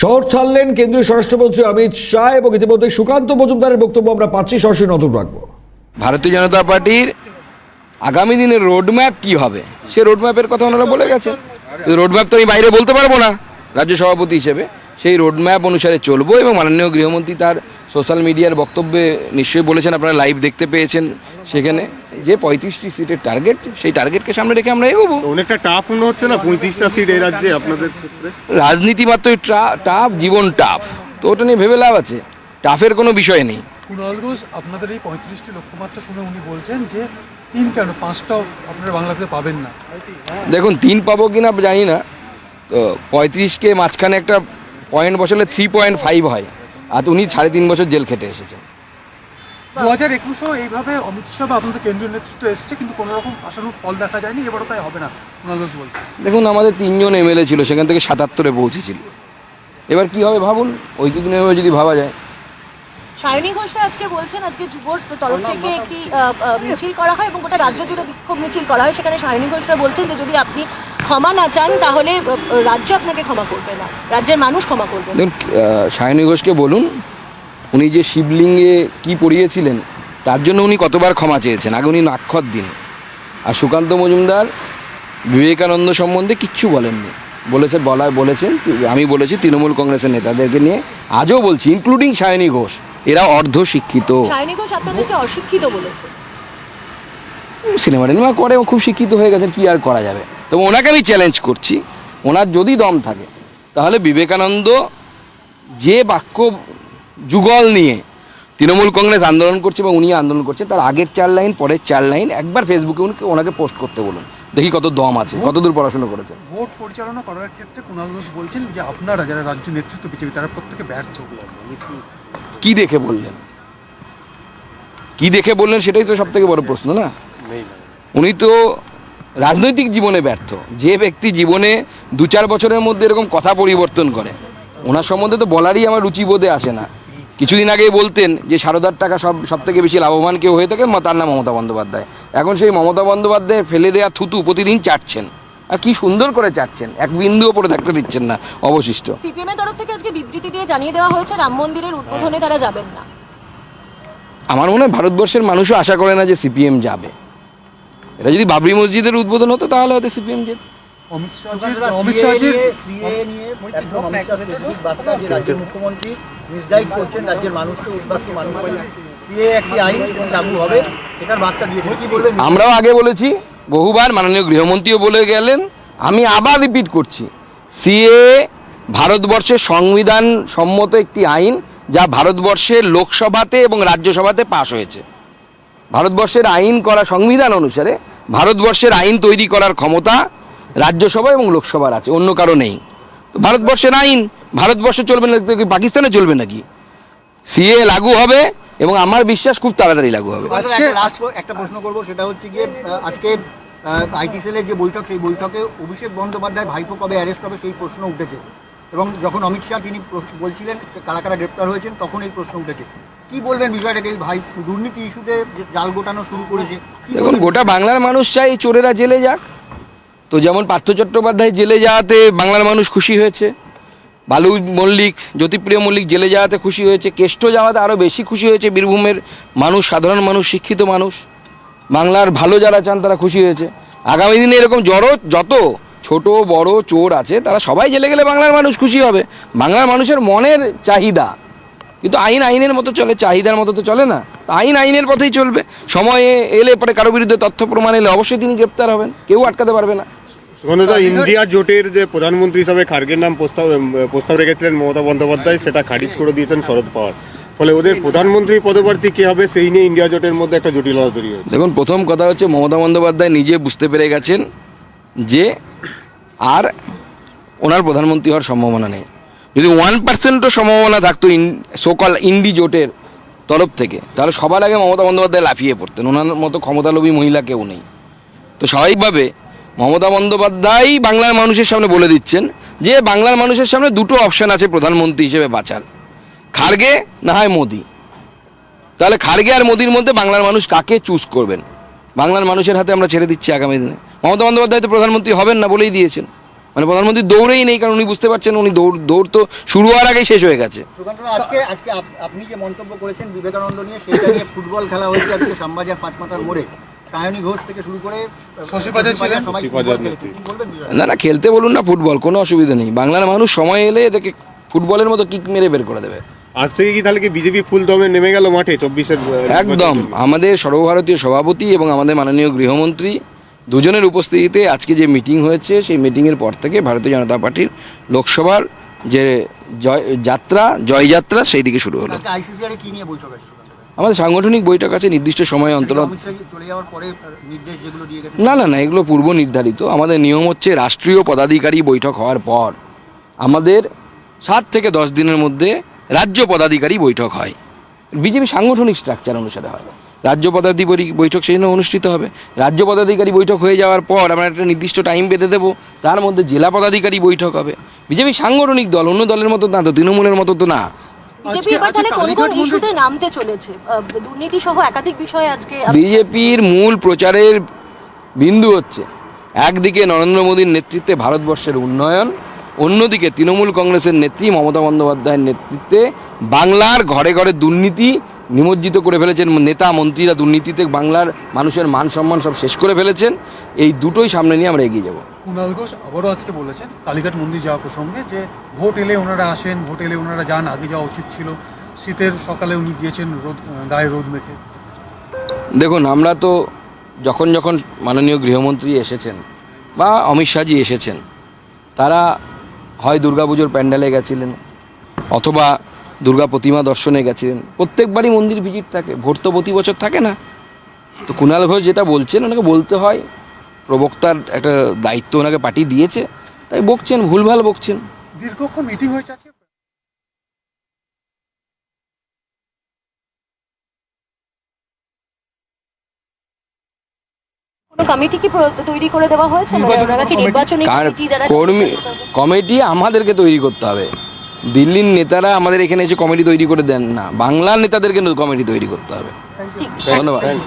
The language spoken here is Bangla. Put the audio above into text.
শহর ছাড়লেন কেন্দ্রীয় স্বরাষ্ট্রমন্ত্রী অমিত শাহ এবং ইতিমধ্যে সুকান্ত মজুমদারের বক্তব্য আমরা পাচ্ছি, সরাসরি নজর রাখব। ভারতীয় জনতা পার্টির আগামী দিনের রোডম্যাপ কি হবে? সে রোডম্যাপের কথা ওনারা বলে গেছে রোডম্যাপ তো আমি বাইরে বলতে পারব না, রাজ্য সভাপতি হিসেবে। সেই রোডম্যাপ অনুসারে চলবো এবং মাননীয় গৃহমন্ত্রী তার সোশ্যাল মিডিয়ার বক্তব্যে নিশ্চয়ই বলেছেন আপনারা লাইভ দেখতে পেয়েছেন সেখানে। যে পঁয়ত্রিশটি সিটের টার্গেট সেই টার্গেটকে সামনে রেখে আমরা এগোবো। অনেকটা টাফ মনে হচ্ছে না? পঁয়ত্রিশটা সিট এই রাজ্যে আপনাদের ক্ষেত্রে? রাজনীতি মাত্রই টাফ জীবন টাফ তো ওটা নিয়ে ভেবে লাভ আছে। টাফের কোনো বিষয় নেই। কুণাল ঘোষ আপনাদের এই পঁয়ত্রিশটি লক্ষ্যমাত্রা শুনে উনি বলছেন যে তিন কেন? পাঁচটাও আপনারা বাংলাতে পাবেন না। দেখুন তিন পাবো কি না জানি না। তো পঁয়ত্রিশকে মাঝখানে একটা পয়েন্ট বসালে থ্রি পয়েন্ট ফাইভ হয়। আর উনি সাড়ে তিন বছর জেল খেটে এসেছেন দু হাজার একুশেও এইভাবে অমিত শাহ বা আপনাদের কেন্দ্রীয় নেতৃত্ব এসছে কিন্তু কোনো রকম ফল দেখা যায়নি এবারও তাই হবে না কুণাল বলছে দেখুন আমাদের তিনজন এমএলএ ছিল সেখান থেকে সাতাত্তরে পৌঁছেছিল। এবার কি হবে ভাবুন? ওই দিনে যদি ভাবা যায়। সায়নী ঘোষরা আজকে বলছেন আজকে যুবর তরফ থেকে একটি মিছিল করা হয় এবং গোটা রাজ্য জুড়ে বিক্ষোভ মিছিল করা হয়। সেখানে সায়নী ঘোষরা বলছেন যে যদি আপনি ক্ষমা না চান তাহলে রাজ্য আপনাকে ক্ষমা করবে না। রাজ্যের মানুষ ক্ষমা করবে দেখুন সায়নী ঘোষকে বলুন উনি যে শিবলিঙ্গে কি পড়িয়েছিলেন তার জন্য উনি কতবার ক্ষমা চেয়েছেন? আগে উনি নাক্ষর দিন। আর সুকান্ত মজুমদার বিবেকানন্দ সম্বন্ধে কিচ্ছু বলেননি। বলেছে বলা বলেছেন আমি বলেছি তৃণমূল কংগ্রেসের নেতাদেরকে নিয়ে। আজও বলছি ইনক্লুডিং সায়নী ঘোষ এরা অর্ধ শিক্ষিত সায়নী ঘোষ আপনাদেরকে অশিক্ষিত বলেছে। সিনেমা টিনেমা করে খুব শিক্ষিত হয়ে গেছেন কি আর করা যাবে? তবে ওনাকে আমি চ্যালেঞ্জ করছি। ওনার যদি দম থাকে তাহলে বিবেকানন্দ যে বাক্য যুগল নিয়ে তৃণমূল কংগ্রেস আন্দোলন করছে বা উনি আন্দোলন করছে তার আগের চার লাইন পরের চার লাইন একবার ফেসবুকে উনি ওনাকে পোস্ট করতে বলুন। দেখি কত দম আছে কতদূর পড়াশোনা করেছে। ভোট পরিচালনা করার ক্ষেত্রে কুণাল ঘোষ বলছেন যে আপনারা যারা রাজ্য নেতৃত্ব বিজেপি তারা প্রত্যেকে ব্যর্থ। কি দেখে বললেন? কি দেখে বললেন সেটাই তো সব থেকে বড় প্রশ্ন না? উনি তো রাজনৈতিক জীবনে ব্যর্থ। যে ব্যক্তি জীবনে দু চার বছরের মধ্যে এরকম কথা পরিবর্তন করে ওনার সম্বন্ধে তো বলারই আমার রুচিবোধে আসে না। কিছুদিন আগেই বলতেন যে সারদার টাকা সব সব থেকে বেশি লাভবান কেউ হয়ে থাকে তার নাম মমতা বন্দ্যোপাধ্যায়। এখন সেই মমতা বন্দ্যোপাধ্যায় ফেলে দেওয়া থুতু প্রতিদিন চাটছেন। আর কি সুন্দর করে চাটছেন এক বিন্দুও পড়ে থাকতে দিচ্ছেন না অবশিষ্ট। সিপিএম এর তরফ থেকে আজকে বিবৃতি দিয়ে জানিয়ে দেওয়া হয়েছে রাম মন্দিরের উদ্বোধনে তারা যাবেন না। আমার মনে হয় ভারতবর্ষের মানুষও আশা করে না যে সিপিএম যাবে। এটা যদি বাবরি মসজিদের উদ্বোধন হতো তাহলে হয়তো সিপিএম যেত। অমিত শাহজির অমিত শাহজির সিএ নিয়ে একদম অমিত শাহ স্পেসিফিক বার্তা যে রাজ্যের মুখ্যমন্ত্রী মিসগাইড করছেন রাজ্যের মানুষকে উদ্বাস্ত মানুষ একটি আইন লাগু হবে সেটার বার্তা দিয়েছেন। কি বলবেন আমরাও আগে বলেছি বহুবার মাননীয় গৃহমন্ত্রীও বলে গেলেন আমি আবার রিপিট করছি। সিএ ভারতবর্ষের সংবিধান সম্মত একটি আইন যা ভারতবর্ষের লোকসভাতে এবং রাজ্যসভাতে পাশ হয়েছে। ভারতবর্ষের আইন করা সংবিধান অনুসারে ভারতবর্ষের আইন তৈরি করার ক্ষমতা রাজ্যসভা এবং লোকসভার আছে অন্য কারও নেই। তো ভারতবর্ষের আইন ভারতবর্ষে চলবে না কি পাকিস্তানে চলবে নাকি? সিএ লাগু হবে এবং আমার বিশ্বাস খুব তাড়াতাড়ি লাগু হবে। আজকে- একটা একটা প্রশ্ন করব সেটা হচ্ছে গিয়ে আজকে আইটি সেলের যে বৈঠক সেই বৈঠকে অভিষেক বন্দ্যোপাধ্যায় ভাইপো কবে অ্যারেস্ট হবে সেই প্রশ্ন উঠেছে। এবং যখন অমিত শাহ তিনি প্রশ্ন- বলছিলেন কারা কারা গ্রেপ্তার হয়েছেন তখন এই প্রশ্ন উঠেছে। কি বলবেন বিষয়টাকে? এই ভাই দুর্নীতি ইস্যুতে জাল গোটানো শুরু করেছে দেখুন গোটা বাংলার মানুষ চাই চোরেরা জেলে যাক। তো যেমন পার্থ চট্টোপাধ্যায় জেলে যাওয়াতে বাংলার মানুষ খুশি হয়েছে বালু মল্লিক জ্যোতিপ্রিয় মল্লিক জেলে যাওয়াতে খুশি হয়েছে কেষ্ট যাওয়াতে আরও বেশি খুশি হয়েছে বীরভূমের মানুষ সাধারণ মানুষ শিক্ষিত মানুষ। বাংলার ভালো যারা চান তারা খুশি হয়েছে। আগামী দিনে এরকম জড়ো যত ছোট বড় চোর আছে তারা সবাই জেলে গেলে বাংলার মানুষ খুশি হবে। বাংলার মানুষের মনের চাহিদা। কিন্তু আইন আইনের মতো চলে চাহিদার মতো তো চলে না। আইন আইনের পথেই চলবে। সময়ে এলে পরে কারও বিরুদ্ধে তথ্য প্রমাণ এলে অবশ্যই তিনি গ্রেপ্তার হবেন। কেউ আটকাতে পারবে না। সুগন্ধদা ইন্ডিয়া জোটের যে প্রধানমন্ত্রী হিসাবে খার্গের নাম প্রস্তাব প্রস্তাব রেখেছিলেন মমতা বন্দ্যোপাধ্যায় সেটা খারিজ করে দিয়েছেন শরদ পাওয়ার। ফলে ওদের প্রধানমন্ত্রী পদপ্রার্থী কে হবে সেই নিয়ে ইন্ডিয়া জোটের মধ্যে একটা জটিলতা তৈরি হয়েছে। দেখুন প্রথম কথা হচ্ছে মমতা বন্দ্যোপাধ্যায় নিজে বুঝতে পেরে গেছেন যে আর ওনার প্রধানমন্ত্রী হওয়ার সম্ভাবনা নেই। যদি ওয়ান পার্সেন্টও সম্ভাবনা থাকতো ইন সোকল ইন্ডি জোটের তরফ থেকে, তাহলে সবার আগে মমতা বন্দ্যোপাধ্যায় লাফিয়ে পড়তেন। ওনার মতো ক্ষমতালোভী মহিলা কেউ নেই। তো স্বাভাবিকভাবে মমতা বন্দ্যোপাধ্যায় বাংলার মানুষের সামনে বলে দিচ্ছেন যে বাংলার মানুষের সামনে দুটো অপশন আছে প্রধানমন্ত্রী হিসেবে বাঁচার। খার্গে না হয় মোদি। তাহলে খার্গে আর মোদির মধ্যে বাংলার মানুষ কাকে চুজ করবেন? বাংলার মানুষের হাতে আমরা ছেড়ে দিচ্ছি আগামী দিনে। মমতা বন্দ্যোপাধ্যায় তো প্রধানমন্ত্রী হবেন না বলেই দিয়েছেন। মানে প্রধানমন্ত্রী দৌড়েই নেই কারণ উনি বুঝতে পারছেন উনি দৌড় দৌড় তো শুরু হওয়ার আগেই শেষ হয়ে গেছে। আজকে আজকে আপনি যে মন্তব্য করেছেন বিবেকানন্দ নিয়ে সেইটা নিয়ে ফুটবল খেলা হয়েছে আজকে শ্যামবাজার পাঁচমাথার মোড়ে? না না খেলতে বলুন না ফুটবল কোনো অসুবিধা নেই। বাংলার মানুষ সময় এলে এদেরকে ফুটবলের মতো কিক মেরে বের করে দেবে। আজ থেকে কি তাহলে কি বিজেপি ফুল দমে নেমে গেল মাঠে চব্বিশের একদম। আমাদের সর্বভারতীয় সভাপতি এবং আমাদের মাননীয় গৃহমন্ত্রী দুজনের উপস্থিতিতে আজকে যে মিটিং হয়েছে সেই মিটিংয়ের পর থেকে ভারতীয় জনতা পার্টির লোকসভার যে জয় যাত্রা জয়যাত্রা সেই দিকে শুরু হলো? আমাদের সাংগঠনিক বৈঠক আছে নির্দিষ্ট সময় অন্তর না না না এগুলো পূর্ব নির্ধারিত। আমাদের নিয়ম হচ্ছে রাষ্ট্রীয় পদাধিকারী বৈঠক হওয়ার পর আমাদের সাত থেকে দশ দিনের মধ্যে রাজ্য পদাধিকারী বৈঠক হয়। বিজেপি সাংগঠনিক স্ট্রাকচার অনুসারে হয়। রাজ্য পদাধিকারী বৈঠক সেই জন্য অনুষ্ঠিত হবে। রাজ্য পদাধিকারী বৈঠক হয়ে যাওয়ার পর আমরা একটা নির্দিষ্ট টাইম বেঁধে দেবো। তার মধ্যে জেলা পদাধিকারী বৈঠক হবে। বিজেপি সাংগঠনিক দল অন্য দলের মতো না তো তৃণমূলের মতো তো না। আজকে- এবার তাহলে আজকে কোন কোন কালীঘাট মন্দির- ইস্যুতে নামতে চলেছে। আহ, দুর্নীতি সহ একাধিক বিষয়ে আজকে আপনি- বিজেপির মূল প্রচারের বিন্দু হচ্ছে একদিকে নরেন্দ্র মোদীর নেতৃত্বে ভারতবর্ষের উন্নয়ন অন্যদিকে তৃণমূল কংগ্রেসের নেত্রী মমতা বন্দ্যোপাধ্যায়ের নেতৃত্বে বাংলার ঘরে ঘরে দুর্নীতি নিমজ্জিত করে ফেলেছেন নেতা মন্ত্রীরা দুর্নীতিতে বাংলার মানুষের মান সম্মান সব শেষ করে ফেলেছেন। এই দুটোই সামনে নিয়ে আমরা এগিয়ে যাব। কুণাল ঘোষ আবারও আজকে বলেছেন কালীঘাট মন্দির যাওয়া প্রসঙ্গে যে ভোট এলে ওনারা আসেন ভোট এলে ওনারা যান আগে যাওয়া উচিত ছিল। শীতের সকালে উনি গিয়েছেন রোদ গায়ে রোদ মেখে। দেখুন আমরা তো যখন যখন মাননীয় গৃহমন্ত্রী এসেছেন বা অমিত শাহজি এসেছেন তারা হয় দুর্গাপুজোর প্যান্ডেলে গেছিলেন অথবা দুর্গা প্রতিমা দর্শনে গেছিলেন। প্রত্যেকবারই মন্দির ভিজিট থাকে ভোট তো প্রতি বছর থাকে না। তো কুণাল ঘোষ যেটা বলছেন ওনাকে বলতে হয় প্রবক্তার একটা দায়িত্ব ওনাকে পাঠিয়ে দিয়েছে তাই বকছেন ভুলভাল বকছেন। দীর্ঘক্ষণ মিটিং হয়েছে কমিটি কি তৈরি করে দেওয়া হয়েছে? মানে ওনারা কি নির্বাচনী কমিটি কর্মী কমিটি আমাদেরকে তৈরি করতে হবে। দিল্লির নেতারা আমাদের এখানে এসে কমিটি তৈরি করে দেন না। বাংলার নেতাদেরকে কমিটি তৈরি করতে হবে। ধন্যবাদ।